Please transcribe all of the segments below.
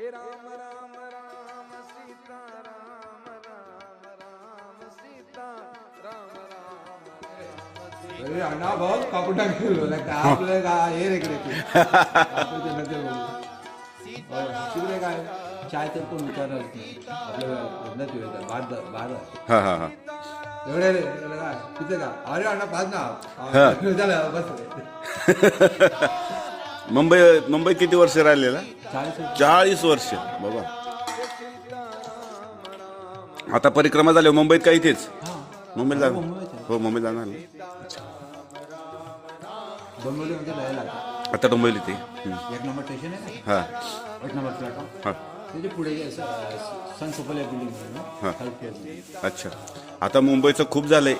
हे राम राम राम सीता राम राम राम सीता राम राम अण्णा भाऊ कापून टाकलो आपलं काय हे रे इकडे ते. आपलं ते नंतर बोलू. हो, तिकडे काय? चाय तर कोण विचारणार आपल्या भात भात हा हा हा. एवढे रे काय? तिथे का? अरे अण्णा भात ना झालं बस मुंबई मुंबईत किती वर्ष राहिलेला? चाळीस वर्ष बाबा आता परिक्रमा झाली मुंबईत का इथेच मुंबईला जाणार मुंबईत आहे. हो मुंबईला जाणार ना. डोंबिवलीमध्ये राहायला लागतं. आता इथे हम्म. एक नंबर स्टेशन आहे ना हा एक नंबर प्लॅटफॉर्म हा त्याच्या पुढे जे स- सन सोपल्या बिल्डिंग आहे हा. ना थर्ड फ्लोअरमध्ये. अच्छा आता मुंबईचं खूप झालंय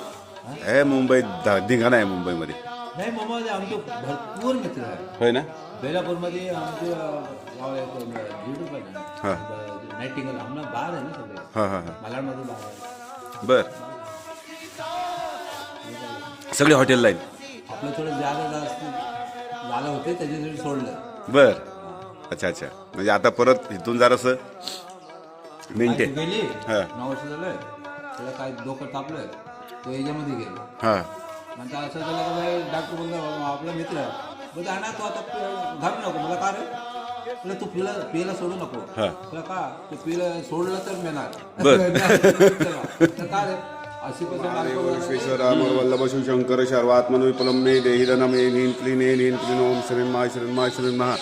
हे मुंबईत धा- धिंगाणा आहे मुंबईमध्ये नाही मुंबईमध्ये आमचे भरपूर मित्र आहे होय ना? बेलापूरमध्ये आमचे गाव आहे तो, हा. नाईटिंगल आम्हाला बार आहे ना सगळे. हा हा हा. मालाडमध्ये बार आहे. बर. सगळे हॉटेल लाईन. आपलं थोडं जागा जास्त झालं होते त्याच्यासाठी सोडलं. बर. अच्छा अच्छा. म्हणजे आता परत इथून जरासं बायको गेली? हा. नऊ वर्ष झालं. त्याला काय डोकं तापलं तो याच्यामध्ये गेलो. हा. नंतर असं झालं का बाई डॉक्टर बोलला आपला मित्र आहे. बोलतो आणा तू आता पि- घालू नको. मला का रे? तुला तू पिला पियला सोडू नको. हा. तुला का? तू पिला सोडलं तर. तर का रे? अशी वल्लभ शिवशंकर शर्वात्मन देहि धनमे क्लीने क्लीन ओम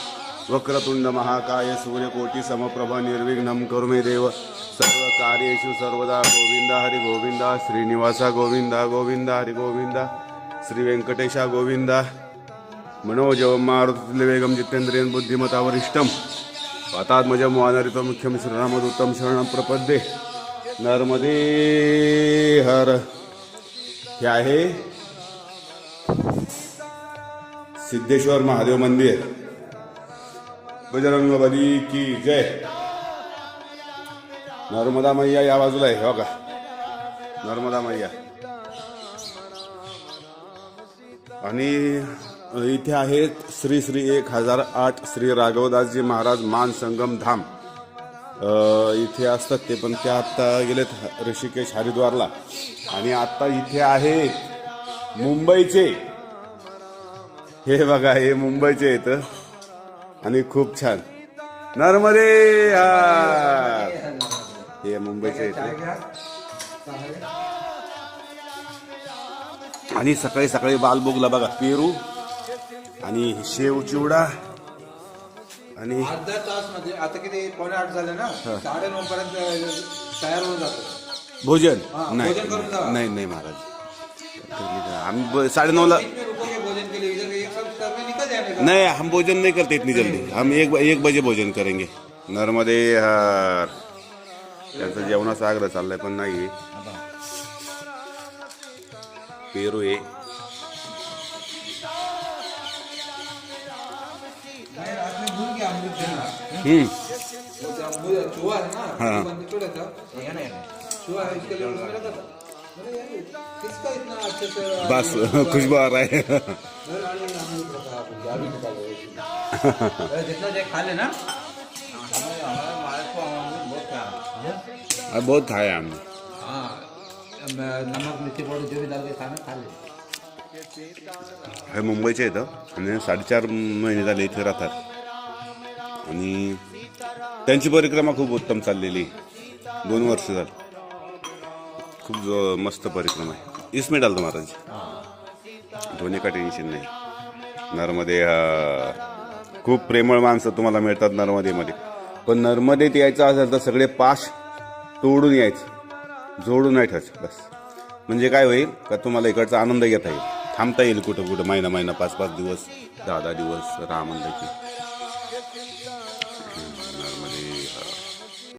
वक्रतुंड महाकाय सूर्यकोटि समप्रभ निर्विघ्नं कुरु मे देव। सर्व कार्येषु सर्वदा गोविंद हरि गोविंद श्रीनिवासा गोविंद गोविंद हरि गोविंद श्री व्यंकटेशा मनोज मनोजवं वेगम जितेंद्रियन बुद्धिमता वरिष्ठं वातात्मजं मुख्यम मुख्यं श्रीरामदूतं शरणं प्रपद्ये. नर्मदे हर. हे आहे सिद्धेश्वर महादेव मंदिर. बजरंग बली की जय. नर्मदा मैया या बाजूला आहे हो का? नर्मदा मैया. आणि इथे आहेत श्री श्री एक हजार आठ श्री राघवदासजी महाराज मान संगम धाम. इथे असतात ते पण ते आत्ता गेलेत ऋषिकेश हरिद्वारला. आणि आत्ता इथे आहे मुंबईचे. हे बघा हे मुंबईचे इथं आणि खूप छान. नर्मदे हे मुंबईचे आहेत. आणि सकाळी सकाळी बालबोगला बघा पेरू आणि शेव चिवडा आणि अर्धा तासमध्ये आता किती पावणे आठ झाले ना? साडे नऊ पर्यंत तयार होऊन जातो. भोजन? नाही. नाही नाही महाराज. आम्ही निकल जाने का नहीं हम भोजन नहीं करते इतनी जल्दी. हम एक एक बजे भोजन करेंगे. नर्मदे हार. त्यांचं जेवणाचा आग्रह चाललाय पण नाही. पेरू आहे. है हाँ। है. बस खुशबू आ रहा है अरे रानी अमृत रखा आप जा भी निकालो अरे जितना जे खा लेना हमारे हमारे भारत को अमृत बहुत है खाया हमने. नमक हे मुंबईचे येतं आणि साडेचार महिने झाले इथे राहतात. आणि त्यांची परिक्रमा खूप उत्तम चाललेली. आहे. दोन वर्ष झाली. खूप मस्त परिक्रमा आहे. इसमें डालतो महाराज. दोन्ही का टेन्शन नाही. नर्मदे हा, खूप प्रेमळ माणसं तुम्हाला मिळतात नर्मदेमध्ये. पण नर्मदेत यायचं असेल तर सगळे पाश तोडून यायचं. जोडून नाही ठेवायचं बस. म्हणजे काय होईल का तुम्हाला इकडचा आनंद घेता येईल. थांबता येईल कुठं कुठं महिना महिना पाच पाच दिवस दहा दहा दिवस राहा म्हणलं की.